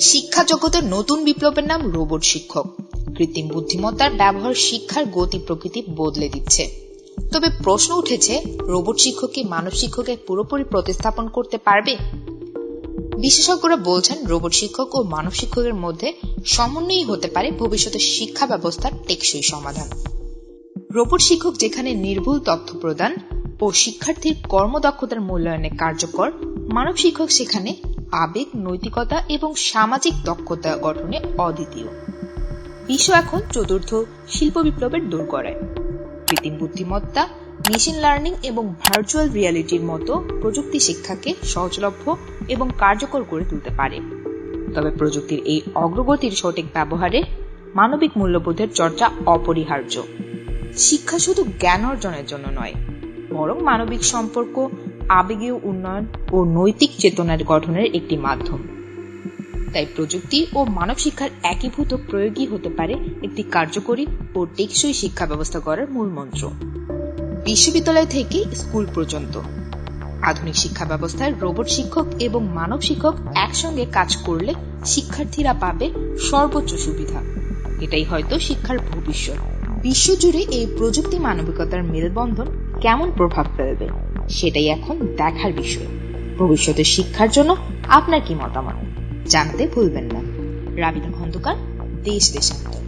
শিক্ষা জগতের নতুন বিপ্লবের নাম রোবট শিক্ষক। কৃত্রিম বুদ্ধিমত্তার ব্যবহার শিক্ষার গতি প্রকৃতি বদলে দিচ্ছে। তবে প্রশ্ন উঠেছে, রোবট শিক্ষক কি মানব শিক্ষকের পুরোপুরি প্রতিস্থাপন করতে পারবে? বিশেষজ্ঞরা বলছেন, রোবট শিক্ষক ও মানব শিক্ষকের মধ্যে সমন্বয়ই হতে পারে ভবিষ্যতের শিক্ষা ব্যবস্থার টেকসই সমাধান। রোবট শিক্ষক যেখানে নির্ভুল তথ্য প্রদান ও শিক্ষার্থীর কর্মদক্ষতার মূল্যায়নে কার্যকর, মানব শিক্ষক সেখানে আবেগ, নৈতিকতা এবং সামাজিক দক্ষতা গঠনে অদ্বিতীয়। বিশ্ব এখন চতুর্থ শিল্প বিপ্লবের দূর দোরগড়ায় কৃত্রিম বুদ্ধিমত্তা, মেশিন লার্নিং এবং ভার্চুয়াল রিয়ালিটির মতো প্রযুক্তি শিক্ষাকে সহজলভ্য এবং কার্যকর করে তুলতে পারে। তবে প্রযুক্তির এই অগ্রগতির সঠিক ব্যবহারে মানবিক মূল্যবোধের চর্চা অপরিহার্য। শিক্ষা শুধু জ্ঞান অর্জনের জন্য নয়, বরং মানবিক সম্পর্ক আবেগীয় উন্নয়ন ও নৈতিক চেতনার গঠনের একটি মাধ্যম। তাই প্রযুক্তি ও মানব শিক্ষার একীভূত প্রয়োগই হতে পারে একটি কার্যকরী ও টেকসই শিক্ষা ব্যবস্থা করার মূল মন্ত্র। বিশ্ববিদ্যালয় থেকে স্কুল পর্যন্ত। আধুনিক শিক্ষা ব্যবস্থায় রোবট শিক্ষক এবং মানব শিক্ষক একসঙ্গে কাজ করলে শিক্ষার্থীরা পাবে সর্বোচ্চ সুবিধা। এটাই হয়তো শিক্ষার ভবিষ্যৎ। বিশ্বজুড়ে এই প্রযুক্তি মানবিকতার মেলবন্ধন কেমন প্রভাব ফেলবে? সেটাই এখন দেখার বিষয়। ভবিষ্যতের শিক্ষার জন্য আপনার কি মতামত? জানতে ভুলবেন না। রাবিদা খন্দকার, দেশ দেশান্তর।